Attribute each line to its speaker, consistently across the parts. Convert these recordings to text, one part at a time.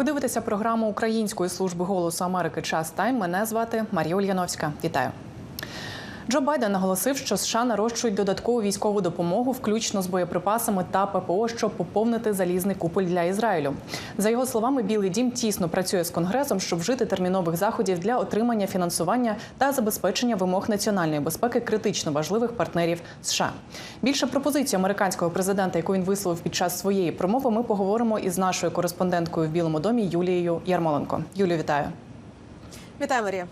Speaker 1: Ви дивитеся програму Української служби голосу Америки Час Тайм. Мене звати Марія Ульяновська. Вітаю. Джо Байден наголосив, що США нарощують додаткову військову допомогу, включно з боєприпасами та ППО, щоб поповнити залізний куполь для Ізраїлю. За його словами, Білий Дім тісно працює з конгресом, щоб вжити термінових заходів для отримання фінансування та забезпечення вимог національної безпеки критично важливих партнерів США. Більше пропозицій американського президента, яку він висловив під час своєї промови, ми поговоримо із нашою кореспонденткою в Білому домі Юлією Ярмоленко. Юлію, вітаю.
Speaker 2: Вітаю, Марія.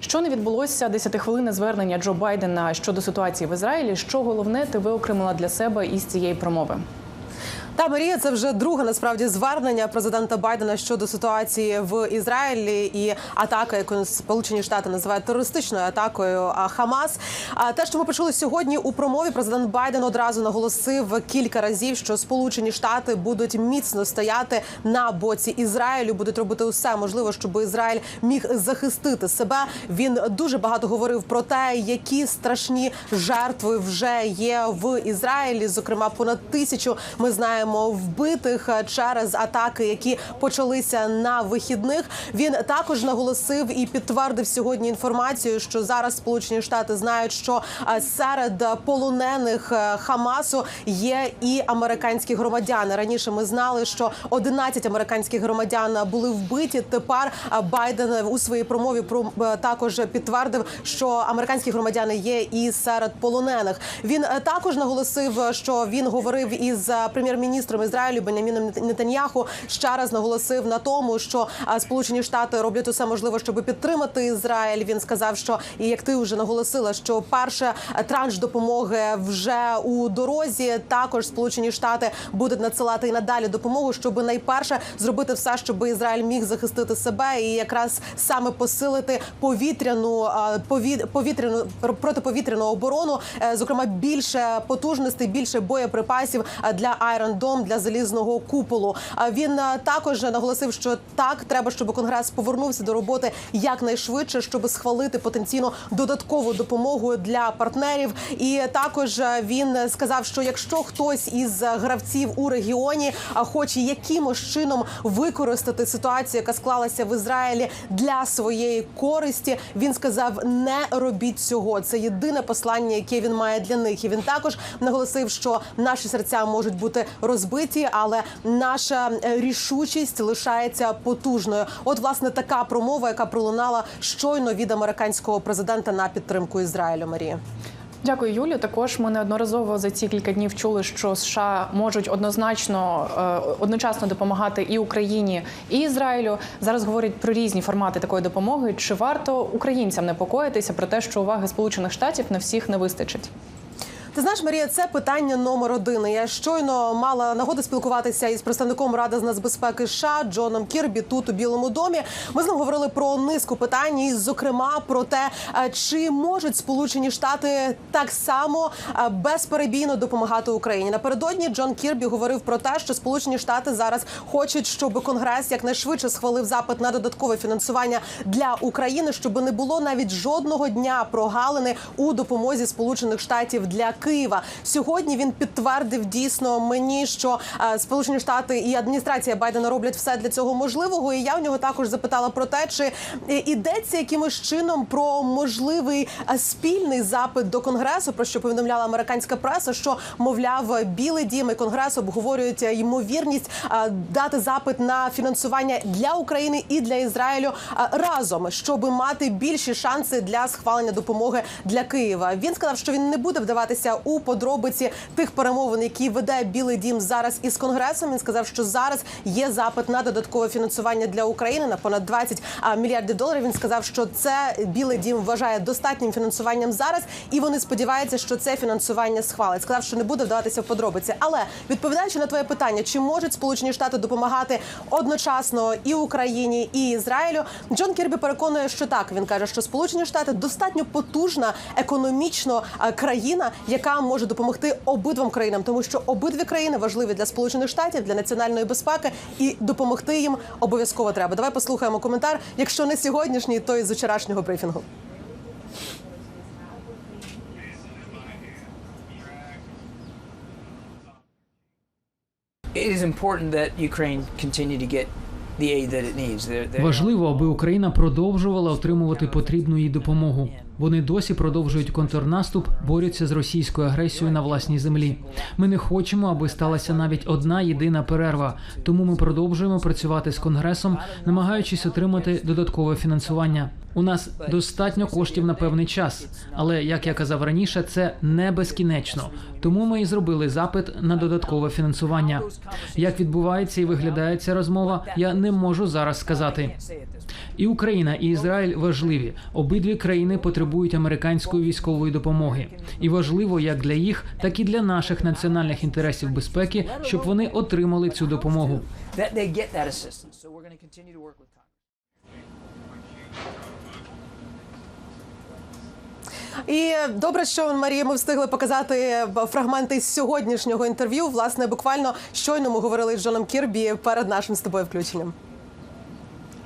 Speaker 1: Що не відбулося 10-хвилинне звернення Джо Байдена щодо ситуації в Ізраїлі? Що головне ти виокремила для себе із цієї промови?
Speaker 2: Та Марія, це вже друге насправді звернення президента Байдена щодо ситуації в Ізраїлі і атака, яку Сполучені Штати називають терористичною атакою Хамас. А те, що ми почули сьогодні у промові, президент Байден одразу наголосив кілька разів, що Сполучені Штати будуть міцно стояти на боці Ізраїлю, будуть робити усе можливе, щоб Ізраїль міг захистити себе. Він дуже багато говорив про те, які страшні жертви вже є в Ізраїлі. Зокрема, понад тисячу ми знаємо вбитих через атаки, які почалися на вихідних. Він також наголосив і підтвердив сьогодні інформацію, що зараз Сполучені Штати знають, що е, серед полонених е, Хамасу є і американські громадяни. Раніше ми знали, що 11 американських громадян були вбиті. Тепер е, Байден у своїй промові про також підтвердив, що американські громадяни є і серед полонених. Він також наголосив, що він говорив із прем'єр-міністром Ізраїлю Беняміном Нетаньяху. Ще раз наголосив на тому, що Сполучені Штати роблять усе можливе, щоб підтримати Ізраїль. Він сказав, що і як ти вже наголосила, що перше транш допомоги вже у дорозі. Також Сполучені Штати будуть надсилати і надалі допомогу, щоб найперше зробити все, щоб Ізраїль міг захистити себе і якраз саме посилити повітряну повітряну протиповітряну оборону, Е, зокрема більше потужностей, більше боєприпасів для Iron Dome, для залізного куполу. А він також наголосив, що так треба, щоб конгрес повернувся до роботи якнайшвидше, щоб схвалити потенційно додаткову допомогу для партнерів. І також він сказав, що якщо хтось із гравців у регіоні хоче якимось чином використати ситуацію, яка склалася в Ізраїлі для своєї користі, він сказав: не робіть цього. Це єдине послання, яке він має для них. І він також наголосив, що наші серця можуть бути розбиті, але наша рішучість лишається потужною. От власне така промова, яка пролунала щойно від американського президента на підтримку Ізраїлю. Марія.
Speaker 1: Дякую, Юлю. Також ми неодноразово за ці кілька днів чули, що США можуть однозначно одночасно допомагати і Україні, і Ізраїлю. Зараз говорять про різні формати такої допомоги. Чи варто українцям непокоїтися про те, що уваги Сполучених Штатів на всіх не вистачить?
Speaker 2: Ти знаєш, Марія, це питання номер один. Я щойно мала нагоду спілкуватися із представником Ради з нацбезпеки США Джоном Кірбі тут у Білому домі. Ми з ним говорили про низку питань, і, зокрема про те, чи можуть Сполучені Штати так само безперебійно допомагати Україні. Напередодні Джон Кірбі говорив про те, що Сполучені Штати зараз хочуть, щоб Конгрес якнайшвидше схвалив запит на додаткове фінансування для України, щоб не було навіть жодного дня прогалини у допомозі Сполучених Штатів для Києва. Сьогодні він підтвердив дійсно мені, що е, Сполучені Штати і адміністрація Байдена роблять все для цього можливого. І я в нього також запитала про те, чи ідеться якимось чином про можливий е, спільний запит до конгресу, про що повідомляла американська преса, що мовляв Білий Дім і конгрес обговорюють ймовірність е, дати запит на фінансування для України і для Ізраїлю е, разом, щоб мати більші шанси для схвалення допомоги для Києва. Він сказав, що він не буде вдаватися у подробиці тих перемовин, які веде Білий Дім зараз із конгресом. Він сказав, що зараз є запит на додаткове фінансування для України на понад 20 мільярдів доларів. Він сказав, що це Білий Дім вважає достатнім фінансуванням зараз, і вони сподіваються, що це фінансування схвалить. Сказав, що не буде вдаватися в подробиці. Але відповідаючи на твоє питання, чи можуть Сполучені Штати допомагати одночасно і Україні, і Ізраїлю, Джон Кірбі переконує, що так він каже, що Сполучені Штати достатньо потужна економічно країна, яка може допомогти обидвом країнам, тому що обидві країни важливі для сполучених штатів для національної безпеки, і допомогти їм обов'язково треба. Давай послухаємо коментар. Якщо не сьогоднішній, то із вчорашнього брифінгу.
Speaker 3: It is important that Ukraine continue to get the aid that it needs. They're, they're,
Speaker 4: Важливо, аби Україна продовжувала отримувати потрібну їй допомогу. Вони досі продовжують контрнаступ, борються з російською агресією на власній землі. Ми не хочемо, аби сталася навіть одна єдина перерва. Тому ми продовжуємо працювати з конгресом, намагаючись отримати додаткове фінансування. У нас достатньо коштів на певний час, але як я казав раніше, це не безкінечно. Тому ми і зробили запит на додаткове фінансування. Як відбувається і виглядає ця розмова, я не можу зараз сказати. І Україна, і Ізраїль важливі. Обидві країни потребують американської військової допомоги. І важливо як для їх, так і для наших національних інтересів безпеки, щоб вони отримали цю допомогу.
Speaker 2: І добре, що Марія, ми встигли показати фрагменти з сьогоднішнього інтерв'ю. Власне, буквально щойно ми говорили з Джоном Кірбі перед нашим з тобою включенням.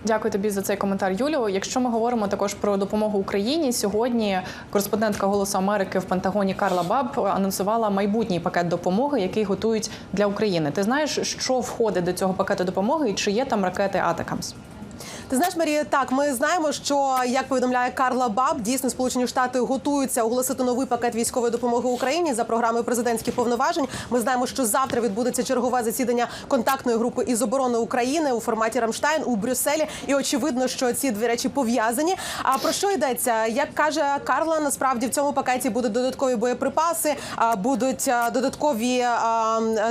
Speaker 1: Дякую тобі за цей коментар, Юліо. Якщо ми говоримо також про допомогу Україні, сьогодні кореспондентка Голосу Америки в Пентагоні Карла Баб анонсувала майбутній пакет допомоги, який готують для України. Ти знаєш, що входить до цього пакету допомоги і чи є там ракети Атакамс?
Speaker 2: Ти знаєш, Марія, так ми знаємо, що як повідомляє Карла Баб, дійсно Сполучені Штати готуються оголосити новий пакет військової допомоги Україні за програмою президентських повноважень. Ми знаємо, що завтра відбудеться чергове засідання контактної групи із оборони України у форматі Рамштайн у Брюсселі. І очевидно, що ці дві речі пов'язані. А про що йдеться? Як каже Карла, насправді в цьому пакеті будуть додаткові боєприпаси, будуть додаткові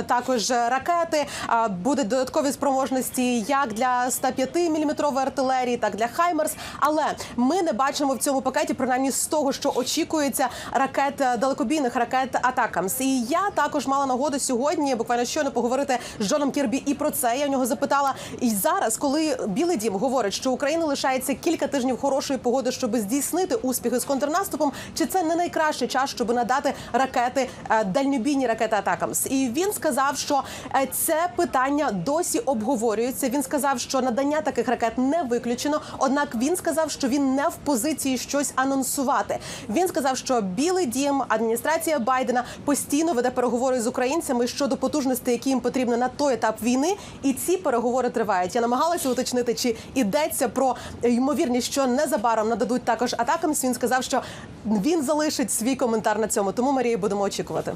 Speaker 2: також ракети, будуть додаткові спроможності як для 105 мм артилерії, так для Хаймерс. Але ми не бачимо в цьому пакеті, принаймні з того, що очікується ракет е, далекобійних ракет Атакамс. І я також мала нагоду сьогодні, буквально щойно поговорити з Джоном Кірбі і про це. Я в нього запитала. І зараз, коли Білий Дім говорить, що Україна лишається кілька тижнів хорошої погоди, щоб здійснити успіхи з контрнаступом, чи це не найкращий час, щоб надати ракети е, дальньобійні ракети Атакамс? І він сказав, що е, це питання досі обговорюється. Він сказав, що надання таких ракет не виключено. Однак він сказав, що він не в позиції щось анонсувати. Він сказав, що Білий Дім, адміністрація Байдена постійно веде переговори з українцями щодо потужностей, які їм потрібні на той етап війни, і ці переговори тривають. Я намагалася уточнити, чи йдеться про ймовірність, що незабаром нададуть також атакам. Він сказав, що він залишить свій коментар на цьому. Тому Марія будемо очікувати.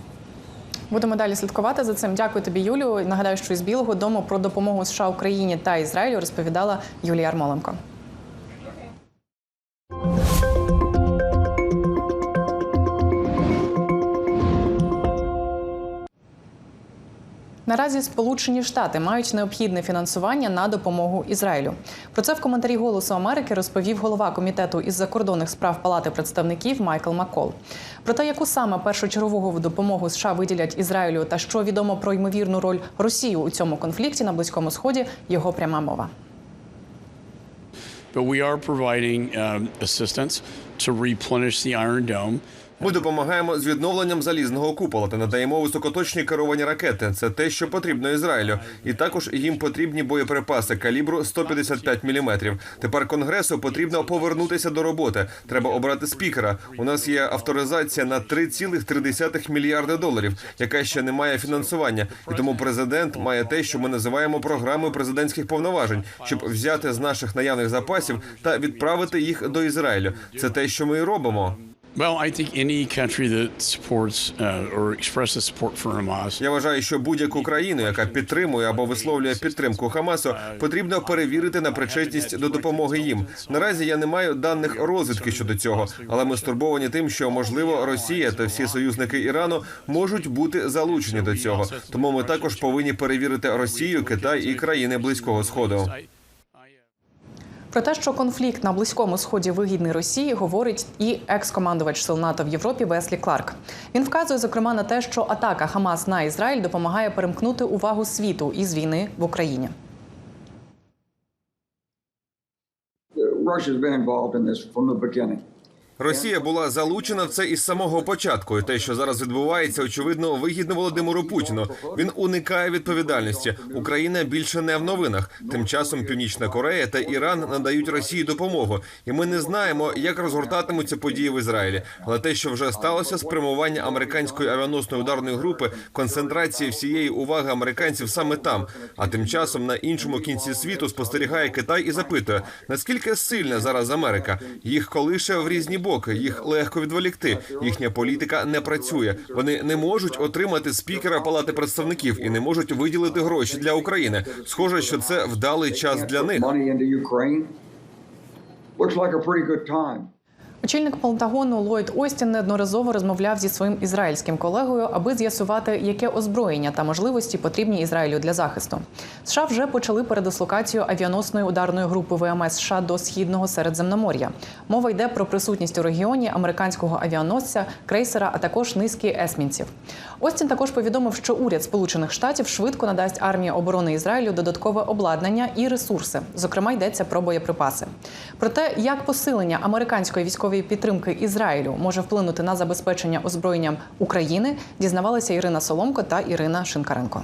Speaker 1: Будемо далі слідкувати за цим. Дякую тобі, Юлію. Нагадаю, що із Білого Дому про допомогу США Україні та Ізраїлю розповідала Юлія Армоленко. Наразі Сполучені Штати мають необхідне фінансування на допомогу Ізраїлю. Про це в коментарі Голосу Америки розповів голова комітету із закордонних справ Палати представників Майкл Маккол. Про те, яку саме першочергову допомогу США виділять Ізраїлю, та що відомо про ймовірну роль Росії у цьому конфлікті на близькому сході, його пряма мова.
Speaker 5: But we are providing um, assistance to replenish the Iron Dome.
Speaker 6: Ми допомагаємо з відновленням залізного купола та надаємо високоточні керовані ракети. Це те, що потрібно Ізраїлю, і також їм потрібні боєприпаси калібру 155 мм. Тепер конгресу потрібно повернутися до роботи. Треба обрати спікера. У нас є авторизація на 3,3 мільярди доларів, яка ще не має фінансування. І тому президент має те, що ми називаємо програмою президентських повноважень, щоб взяти з наших наявних запасів та відправити їх до Ізраїлю. Це те, що ми і робимо. Я вважаю, що будь-яку країну, яка підтримує або висловлює підтримку Хамасу, потрібно перевірити на причетність до допомоги їм. Наразі я не маю даних розвідки щодо цього, але ми стурбовані тим, що можливо Росія та всі союзники Ірану можуть бути залучені до цього. Тому ми також повинні перевірити Росію, Китай і країни близького сходу.
Speaker 1: Про те, що конфлікт на близькому сході вигідний Росії, говорить і екс-командувач сил НАТО в Європі Веслі Кларк. Він вказує зокрема на те, що атака Хамас на Ізраїль допомагає перемкнути увагу світу із війни в Україні.
Speaker 7: Russia's been involved.
Speaker 6: Росія була залучена в це із самого початку. І те, що зараз відбувається, очевидно, вигідно Володимиру Путіну. Він уникає відповідальності. Україна більше не в новинах. Тим часом Північна Корея та Іран надають Росії допомогу, і ми не знаємо, як розгортатимуться події в Ізраїлі. Але те, що вже сталося, спрямування американської авіаносної ударної групи, концентрації всієї уваги американців саме там. А тим часом на іншому кінці світу спостерігає Китай і запитує, наскільки сильна зараз Америка. Їх колише в різні боки, їх легко відволікти. Їхня політика не працює. Вони не можуть отримати спікера Палати представників і не можуть виділити гроші для України. Схоже, що це вдалий час для них.
Speaker 1: Очільник Пентагону Ллойд Остін неодноразово розмовляв зі своїм ізраїльським колегою, аби з'ясувати, яке озброєння та можливості потрібні Ізраїлю для захисту. США вже почали передислокацію авіаносної ударної групи ВМС США до східного Середземномор'я. Мова йде про присутність у регіоні американського авіаносця, крейсера, а також низки есмінців. Остін також повідомив, що уряд Сполучених Штатів швидко надасть армії оборони Ізраїлю додаткове обладнання і ресурси. Зокрема, йдеться про боєприпаси. Про те, як посилення американської військової підтримки Ізраїлю може вплинути на забезпечення озброєнням України, дізнавалися Ірина Соломко та Ірина Шинкаренко.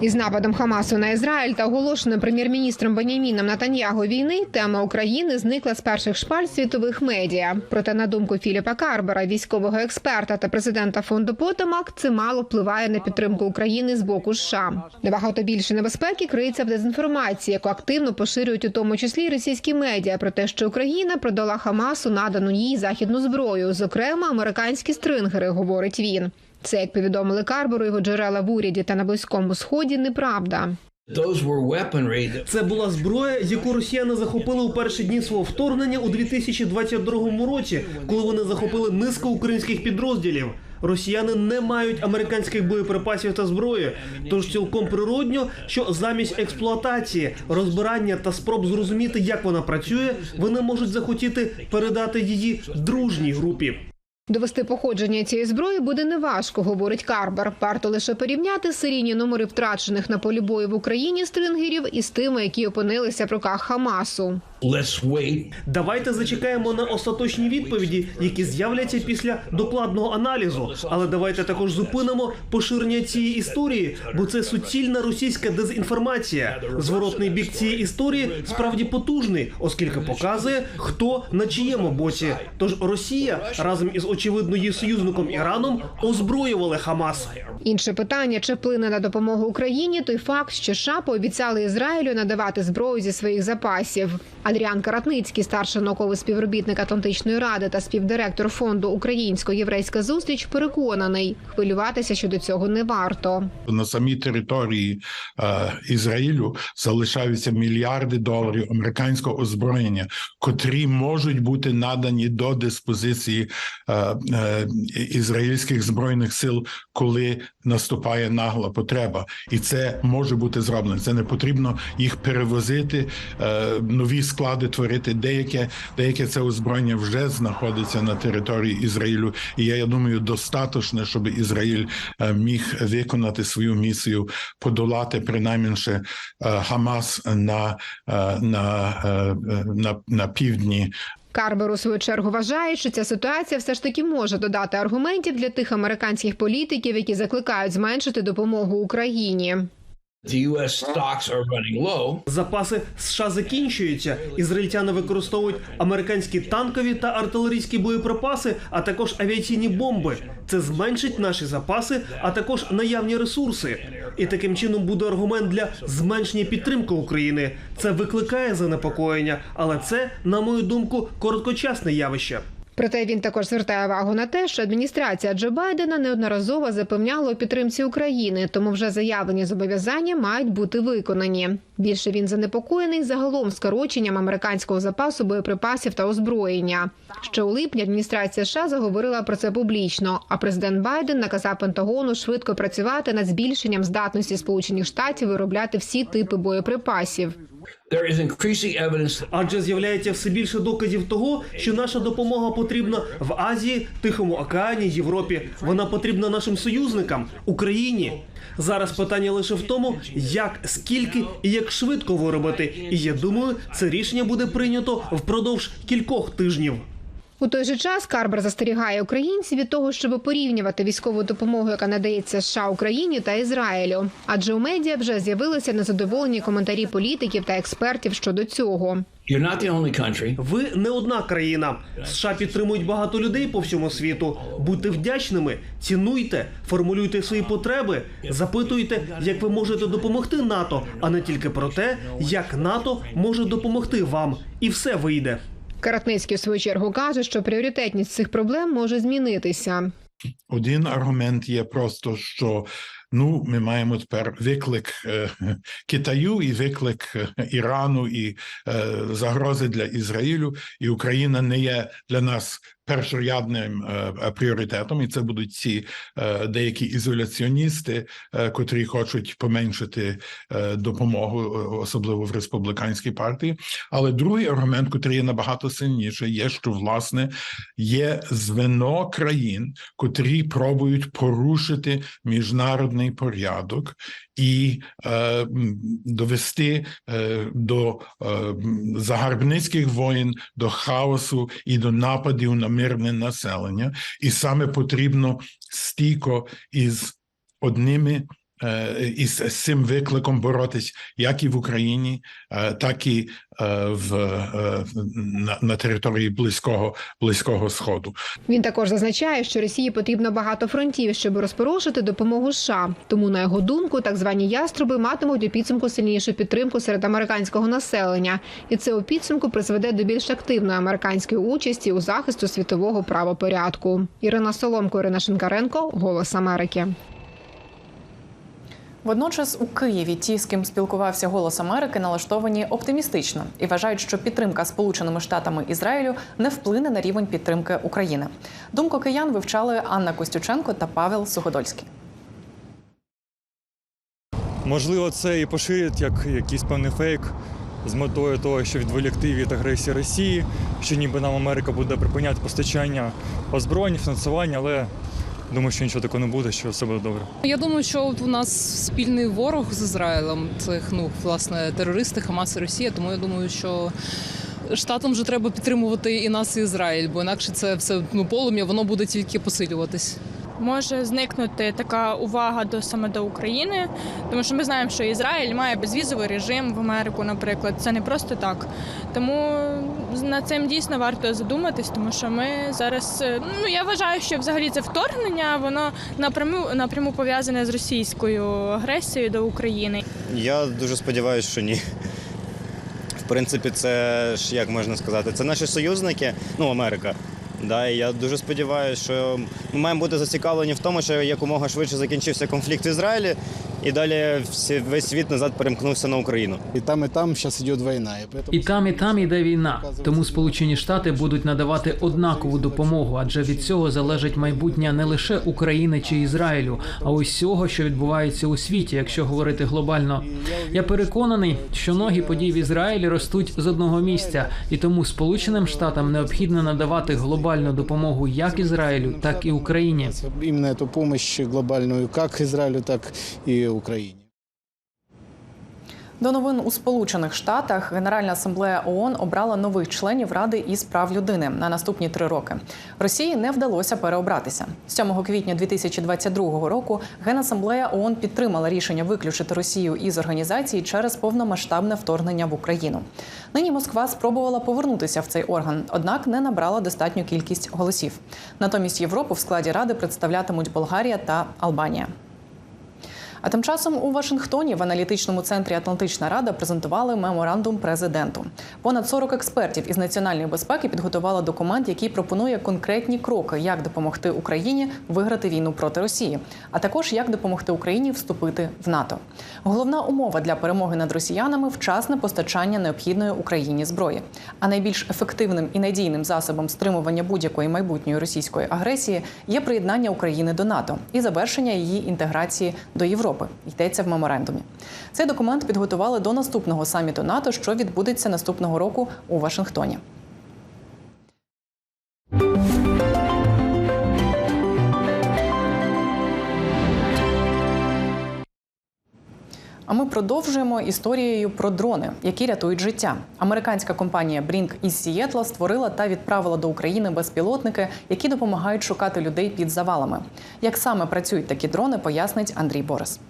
Speaker 8: Із нападом Хамасу на Ізраїль та оголошеним прем'єр-міністром Беняміном Натаньяго війни тема України зникла з перших шпаль світових медіа. Проте, на думку Філіпа Карбера, військового експерта та президента фонду Потомак, це мало впливає на підтримку України з боку США. Набагато більше небезпеки криється в дезінформації, яку активно поширюють у тому числі російські медіа про те, що Україна продала Хамасу надану їй західну зброю, зокрема американські стрингери, говорить він. Це як повідомили Карберу його джерела в уряді та на близькому сході. Неправда.
Speaker 9: Це була зброя, яку росіяни захопили у перші дні свого вторгнення у 2022 році, коли вони захопили низку українських підрозділів. Росіяни не мають американських боєприпасів та зброї, тож цілком природньо, що замість експлуатації, розбирання та спроб зрозуміти, як вона працює, вони можуть захотіти передати її дружній групі.
Speaker 8: Довести походження цієї зброї буде неважко, говорить Карбер. Варто лише порівняти серійні номери втрачених на полі бою в Україні стрингерів із тими, які опинилися в руках Хамасу.
Speaker 10: Let's wait
Speaker 9: Давайте зачекаємо на остаточні відповіді, які з'являться після докладного аналізу. Але давайте також зупинимо поширення цієї історії, бо це суцільна російська дезінформація. Зворотний бік цієї історії справді потужний, оскільки показує, хто на чиєму боці. Тож Росія разом із очевидно її союзником Іраном озброювали Хамас.
Speaker 8: Інше питання: чи вплине на допомогу Україні той факт, що США пообіцяли Ізраїлю надавати зброю зі своїх запасів. Адріан Каратницький, старший науковий співробітник Атлантичної ради та співдиректор фонду Українсько-єврейська зустріч, переконаний, хвилюватися щодо цього не варто.
Speaker 11: на самій території е, Ізраїлю залишаються мільярди доларів американського озброєння, котрі можуть бути надані до диспозиції е, е, ізраїльських збройних сил, коли наступає нагла потреба, і це може бути зроблено. Це не потрібно їх перевозити, е, нові склади творити. Деяке деяке це озброєння вже знаходиться на території Ізраїлю, і я, я думаю, достатньо, щоб Ізраїль е, міг виконати свою місію, подолати принаймніше Хамас на, е, на, е, на, на півдні
Speaker 8: Карбер у свою чергу вважає, що ця ситуація все ж таки може додати аргументів для тих американських політиків, які закликають зменшити допомогу Україні.
Speaker 10: The U.S. stocks are running low.
Speaker 9: Запаси США закінчуються. Ізраїльтяни використовують американські танкові та артилерійські боєприпаси, а також авіаційні бомби. Це зменшить наші запаси, а також наявні ресурси. І таким чином буде аргумент для зменшення підтримки України. Це викликає занепокоєння, але це, на мою думку, короткочасне явище.
Speaker 8: Проте він також звертає увагу на те, що адміністрація Джо Байдена неодноразово запевняла у підтримці України, тому вже заявлені зобов'язання мають бути виконані. Більше він занепокоєний загалом скороченням американського запасу боєприпасів та озброєння. Ще у липні адміністрація США заговорила про це публічно. А президент Байден наказав Пентагону швидко працювати над збільшенням здатності Сполучених Штатів виробляти всі типи боєприпасів.
Speaker 9: Адже з'являється все більше доказів того, що наша допомога потрібна в Азії, Тихому океані, Європі. Вона потрібна нашим союзникам Україні. Зараз питання лише в тому, як, скільки і як швидко виробити. І я думаю, це рішення буде прийнято впродовж кількох тижнів.
Speaker 8: У той же час Карбер застерігає українців від того, щоб порівнювати військову допомогу, яка надається США Україні та Ізраїлю. Адже у медіа вже з'явилися незадоволені коментарі політиків та експертів щодо цього.
Speaker 9: Ви не одна країна. США підтримують багато людей по всьому світу. Будьте вдячними, цінуйте, формулюйте свої потреби, запитуйте, як ви можете допомогти НАТО, а не тільки про те, як НАТО може допомогти вам, і все вийде.
Speaker 8: Каратницький в свою чергу каже, що пріоритетність цих проблем може змінитися.
Speaker 11: Один аргумент є просто, що ну ми маємо тепер виклик е, Китаю і виклик е, Ірану і е, загрози для Ізраїлю, і Україна не є для нас першорядним е, е, пріоритетом, і це будуть ці е, деякі ізоляціоністи, котрі хочуть поменшити допомогу, особливо в республіканській партії. Але другий аргумент, котрий є набагато сильніший, є, що власне є звено країн, котрі пробують порушити міжнародний порядок і е, довести е, до е, загарбницьких воєн, до хаосу і до нападів на мирне населення, і саме потрібно стійко із одними. Е, Із цим викликом боротись як і в Україні, е, так і е, в на, на території близького близького сходу.
Speaker 8: Він також зазначає, що Росії потрібно багато фронтів, щоб розпорушити допомогу США. Тому, на його думку, так звані яструби матимуть у підсумку сильнішу підтримку серед американського населення, і це у підсумку призведе до більш активної американської участі у захисту світового правопорядку. Ірина Соломко, Ірина Шинкаренко, Голос Америки.
Speaker 1: Водночас у Києві ті, з ким спілкувався Голос Америки, налаштовані оптимістично і вважають, що підтримка Сполученими Штатами Ізраїлю не вплине на рівень підтримки України. Думку киян вивчали Анна Костюченко та Павел Суходольський.
Speaker 12: Можливо, це і поширять як якийсь певний фейк з метою того, щоб відволікти від агресії Росії, що ніби нам Америка буде припиняти постачання озброєнь, фінансування, але думаю, що нічого такого не буде, що все буде добре.
Speaker 13: Я думаю, що от у нас спільний ворог з Ізраїлем. Це ну власне терористи, Хамас і Росія. Тому я думаю, що штатам вже треба підтримувати і нас, і Ізраїль, бо інакше це все ну полум'я, воно буде тільки посилюватись.
Speaker 14: може зникнути така увага до саме до України, тому що ми знаємо, що Ізраїль має безвізовий режим в Америку, наприклад. Це не просто так. Тому над цим дійсно варто задуматись, тому що ми зараз е, ну я вважаю, що взагалі це вторгнення, воно напряму напряму пов'язане з російською агресією до України.
Speaker 15: Я дуже сподіваюся, що ні. В принципі, це ж як можна сказати, це наші союзники, ну Америка. Да, і я дуже сподіваюся, що ми маємо бути зацікавлені в тому, що якомога швидше закінчився конфлікт в Ізраїлі, і далі всі, весь світ назад перемкнувся на Україну.
Speaker 16: І там, і там зараз йде війна. І поэтому...
Speaker 4: І там, і там іде війна. Тому Сполучені Штати будуть надавати однакову допомогу, адже від цього залежить майбутнє не лише України чи Ізраїлю, а усього, що відбувається у світі, якщо говорити глобально. Я переконаний, що ноги подій в Ізраїлі ростуть з одного місця, і тому Сполученим Штатам необхідно надавати глобальну допомогу як Ізраїлю, так і Україні.
Speaker 16: Іменно эту помощь глобальную как Ізраїлю, так і Україні.
Speaker 1: До новин у Сполучених Штатах Генеральна асамблея ООН обрала нових членів Ради із прав людини на наступні три роки. Росії не вдалося переобратися. 7 квітня 2022 року Генасамблея ООН підтримала рішення виключити Росію із організації через повномасштабне вторгнення в Україну. Нині Москва спробувала повернутися в цей орган, однак не набрала достатню кількість голосів. Натомість Європу в складі ради представлятимуть Болгарія та Албанія. А тим часом у Вашингтоні в аналітичному центрі Атлантична Рада презентували меморандум президенту. Понад 40 експертів із національної безпеки підготували документ, який пропонує конкретні кроки, як допомогти Україні виграти війну проти Росії, а також як допомогти Україні вступити в НАТО. Головна умова для перемоги над росіянами вчасне постачання необхідної Україні зброї. А найбільш ефективним і надійним засобом стримування будь-якої майбутньої російської агресії є приєднання України до НАТО і завершення її інтеграції до Європи. Європи. Йдеться в меморандумі. Цей документ підготували до наступного саміту НАТО, що відбудеться наступного року у Вашингтоні. А ми продовжуємо історією про дрони, які рятують життя. Американська компанія Brink із Сієтла створила та відправила до України безпілотники, які допомагають шукати людей під завалами. Як саме працюють такі дрони, пояснить Андрій Борис.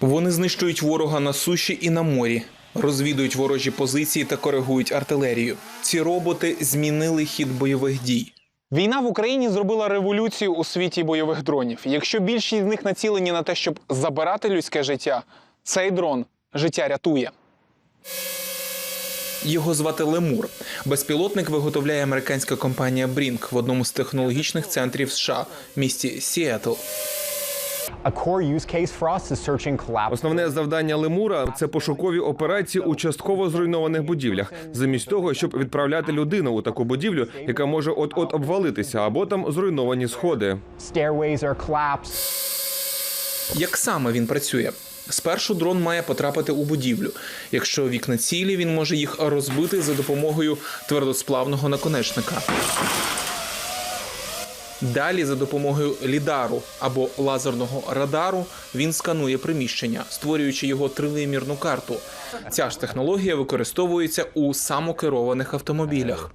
Speaker 17: Вони знищують ворога на суші і на морі, розвідують ворожі позиції та коригують артилерію. Ці роботи змінили хід бойових дій.
Speaker 18: Війна в Україні зробила революцію у світі бойових дронів. Якщо більшість з них націлені на те, щоб забирати людське життя, цей дрон життя рятує.
Speaker 17: Його звати Лемур. Безпілотник виготовляє американська компанія Брінк в одному з технологічних центрів США місті Сіетл.
Speaker 6: Основне завдання лемура це пошукові операції у частково зруйнованих будівлях, замість того, щоб відправляти людину у таку будівлю, яка може от-от обвалитися, або там зруйновані сходи.
Speaker 17: Як саме він працює? Спершу дрон має потрапити у будівлю. Якщо вікна цілі, він може їх розбити за допомогою твердосплавного наконечника. Далі, за допомогою лідару або лазерного радару, він сканує приміщення, створюючи його тривимірну карту. Ця ж технологія використовується у самокерованих автомобілях.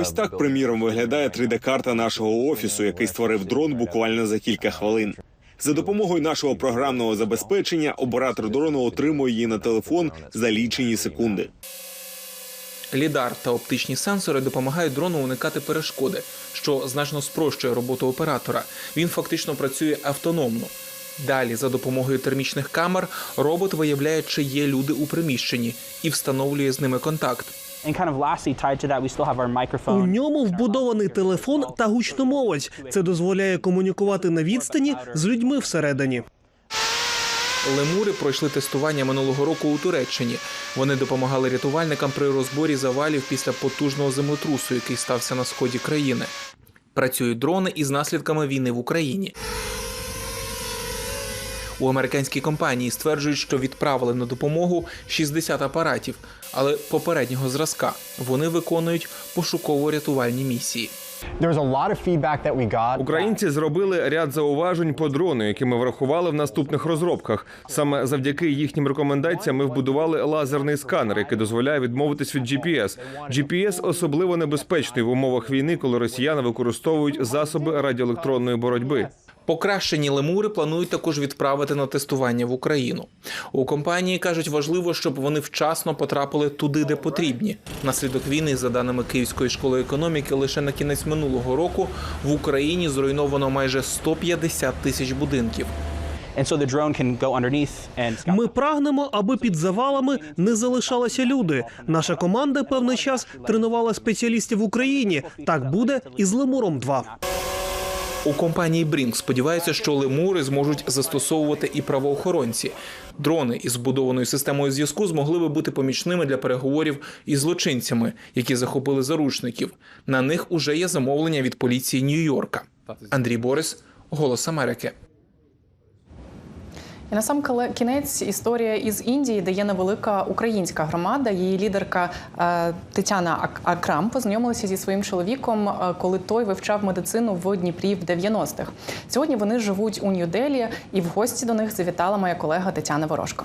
Speaker 19: Ось так, приміром, виглядає 3D-карта нашого офісу, який створив дрон буквально за кілька хвилин. За допомогою нашого програмного забезпечення оператор дрону отримує її на телефон за лічені секунди.
Speaker 17: Лідар та оптичні сенсори допомагають дрону уникати перешкоди, що значно спрощує роботу оператора. Він фактично працює автономно. Далі, за допомогою термічних камер, робот виявляє, чи є люди у приміщенні, і встановлює з ними контакт.
Speaker 9: У ньому вбудований телефон та гучномовець. Це дозволяє комунікувати на відстані з людьми всередині.
Speaker 17: Лемури пройшли тестування минулого року у Туреччині. Вони допомагали рятувальникам при розборі завалів після потужного землетрусу, який стався на сході країни. Працюють дрони із наслідками війни в Україні. У американській компанії стверджують, що відправили на допомогу 60 апаратів, але попереднього зразка вони виконують пошуково-рятувальні місії.
Speaker 6: Українці зробили ряд зауважень по дрону, які ми врахували в наступних розробках. Саме завдяки їхнім рекомендаціям ми вбудували лазерний сканер, який дозволяє відмовитись від GPS. GPS особливо небезпечний в умовах війни, коли росіяни використовують засоби радіоелектронної боротьби.
Speaker 17: Покращені лемури планують також відправити на тестування в Україну. У компанії кажуть, важливо, щоб вони вчасно потрапили туди, де потрібні. Наслідок війни, за даними Київської школи економіки, лише на кінець минулого року в Україні зруйновано майже 150 тисяч будинків.
Speaker 9: Ми прагнемо, аби під завалами не залишалися люди. Наша команда певний час тренувала спеціалістів в Україні. Так буде і з Лемуром 2
Speaker 17: У компанії Brink сподіваються, що лемури зможуть застосовувати і правоохоронці. Дрони із збудованою системою зв'язку змогли би бути помічними для переговорів із злочинцями, які захопили заручників. На них уже є замовлення від поліції Нью-Йорка. Андрій Борис, Голос Америки.
Speaker 1: І на сам кінець історія із Індії, де є невелика українська громада. Її лідерка е, Тетяна Акрам познайомилася зі своїм чоловіком, е, коли той вивчав медицину в Дніпрі в 90-х. Сьогодні вони живуть у Нью-Делі, і в гості до них завітала моя колега Тетяна Ворожко.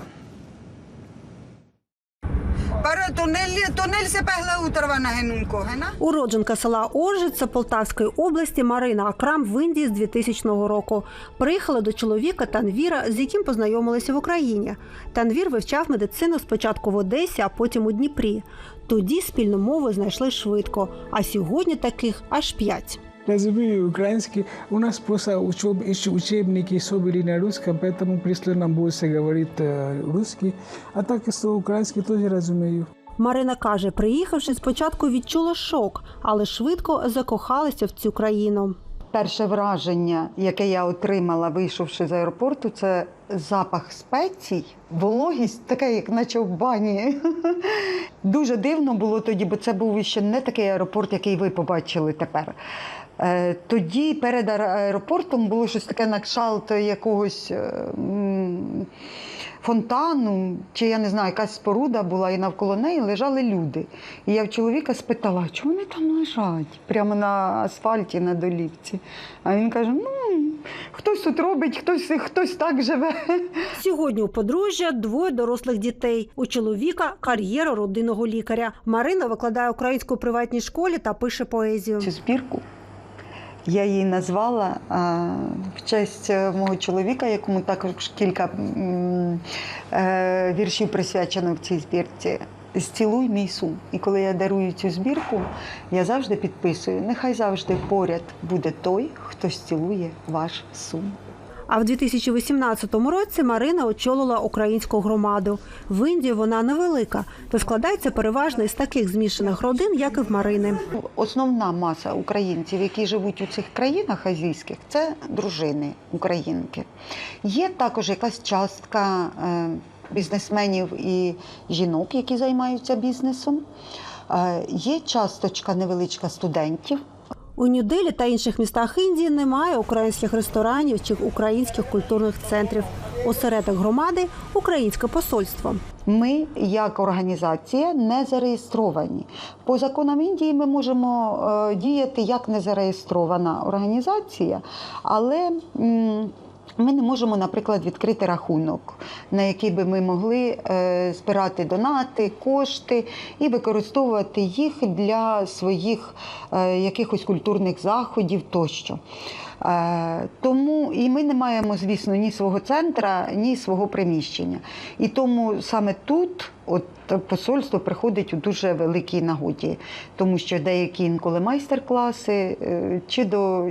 Speaker 20: tunel, tunel se pehla utarvana henunko, hena?
Speaker 21: Уродженка села Оржиця Полтавської області Марина Акрам в Індії з 2000 року. Приїхала до чоловіка Танвіра, з яким познайомилися в Україні. Танвір вивчав медицину спочатку в Одесі, а потім у Дніпрі. Тоді спільну мову знайшли швидко, а сьогодні таких аж п'ять.
Speaker 22: Разумею украинский. У нас просто учеб, ищ- учебники все были на русском, поэтому пришли нам больше говорит э, русский. А так, что украинский тоже разумею.
Speaker 21: Марина каже, приїхавши, спочатку відчула шок, але швидко закохалася в цю країну.
Speaker 20: Перше враження, яке я отримала, вийшовши з аеропорту, це запах спецій, вологість, така, як наче в бані. Дуже дивно було тоді, бо це був ще не такий аеропорт, який ви побачили тепер. Е, Тоді перед аеропортом було щось таке на кшалт якогось фонтану, чи я не знаю, якась споруда була, і навколо неї лежали люди. І я в чоловіка спитала, чому вони там лежать прямо на асфальті на долівці. А він каже: ну, хтось тут робить, хтось, хтось так живе.
Speaker 21: Сьогодні у подружжя двоє дорослих дітей. У чоловіка кар'єра родинного лікаря. Марина викладає українську приватній школі та пише поезію.
Speaker 20: Цю збірку я її назвала в честь е, мого чоловіка, якому також кілька е, віршів присвячено в цій збірці. Зцілуй мій сум. І коли я дарую цю збірку, я завжди підписую: нехай завжди поряд буде той, хто зцілує ваш сум.
Speaker 21: А в 2018 році Марина очолила українську громаду. В Індії вона невелика, та складається переважно із таких змішаних родин, як і в Марини.
Speaker 20: Основна маса українців, які живуть у цих країнах азійських, це дружини українки. Є також якась частка е, бізнесменів і жінок, які займаються бізнесом. Е, Є часточка невеличка студентів.
Speaker 21: У Нью-Делі та інших містах Індії немає українських ресторанів чи українських культурних центрів. Осередок громади українське посольство.
Speaker 20: Ми, як організація, не зареєстровані. По законам Індії ми можемо е, діяти як незареєстрована організація, але ми не можемо, наприклад, відкрити рахунок, на який би ми могли е, збирати донати, кошти і використовувати їх для своїх е, якихось культурних заходів тощо. Е, Тому і ми не маємо, звісно, ні свого центра, ні свого приміщення. І тому саме тут от посольство приходить у дуже великій нагоді, тому що деякі інколи майстер-класи е, чи до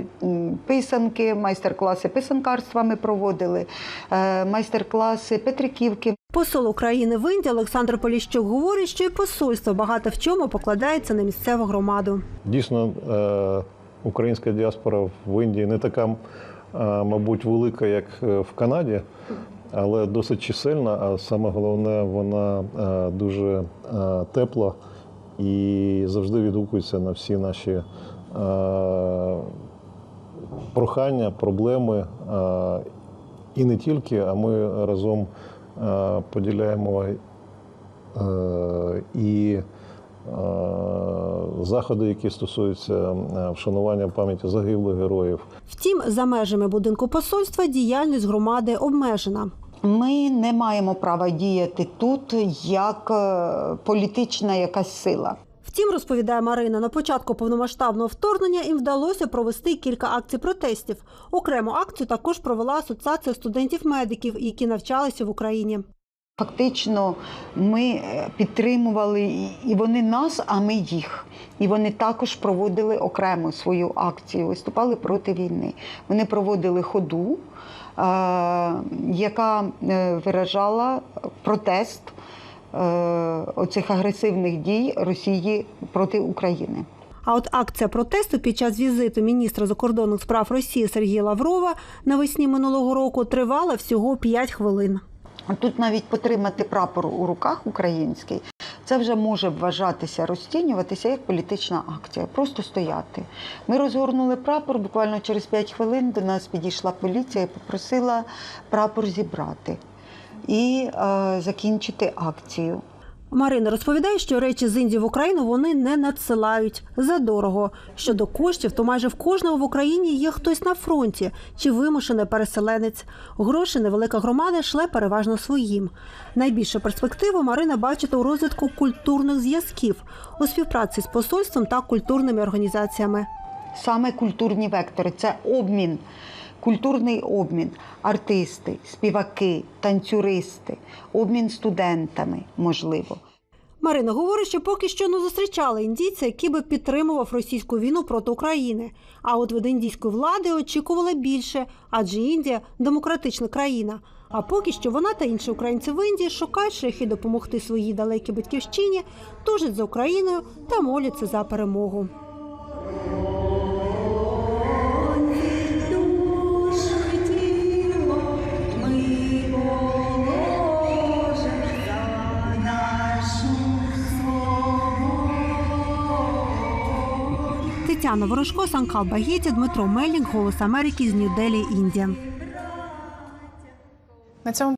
Speaker 20: писанки, майстер-класи писанкарства ми проводили, е, майстер-класи Петриківки.
Speaker 21: Посол України в Індії Олександр Поліщук говорить, що і посольство багато в чому покладається на місцеву громаду.
Speaker 23: Дійсно, е, українська діаспора в Індії не така, мабуть, велика, як е, в Канаді, але досить чисельна. А саме головне, вона е, дуже е, тепла і завжди відгукується на всі наші прохання, проблеми. І не тільки, а ми разом поділяємо заходи, які стосуються вшанування пам'яті загиблих героїв.
Speaker 21: Втім, за межами будинку посольства діяльність громади обмежена.
Speaker 20: Ми не маємо права діяти тут як е, політична якась сила.
Speaker 21: Втім, розповідає Марина, на початку повномасштабного вторгнення їм вдалося провести кілька акцій протестів. Окрему акцію також провела Асоціація студентів-медиків, які навчалися в Україні.
Speaker 20: Фактично, ми е, підтримували і- вони нас, а ми їх. І вони також проводили окремо свою акцію, виступали проти війни. Вони проводили ходу, е, яка е, виражала протест оцих агресивних дій Росії проти України.
Speaker 21: А от акція протесту під час візиту міністра закордонних справ Росії Сергія Лаврова навесні минулого року тривала всього 5 хвилин.
Speaker 20: Тут навіть потримати прапор у руках український, це вже може вважатися, розцінюватися як політична акція, просто стояти. Ми розгорнули прапор, буквально через 5 хвилин до нас підійшла поліція і попросила прапор зібрати і е, закінчити акцію.
Speaker 21: Марина розповідає, що речі з Індії в Україну вони не надсилають задорого. Щодо коштів, то майже в кожного в Україні є хтось на фронті чи вимушений переселенець. Гроші невелика громада шле переважно своїм. Найбільшу перспективу Марина бачить у розвитку культурних зв'язків у співпраці з посольством та культурними організаціями.
Speaker 20: Саме культурні вектори це обмін, культурний обмін, артисти, співаки, танцюристи, обмін студентами, можливо.
Speaker 21: Марина говорить, що поки що не зустрічала індійця, який би підтримував російську війну проти України. А от від індійської влади очікувала більше, адже Індія демократична країна. А поки що вона та інші українці в Індії шукають шляхи допомогти своїй далекій батьківщині, тужать за Україною та моляться за перемогу. Тетяна Ворожко, Санкал Багіті, Дмитро Мельник, Голос Америки з Нью-Делі, Індія.
Speaker 1: На цьому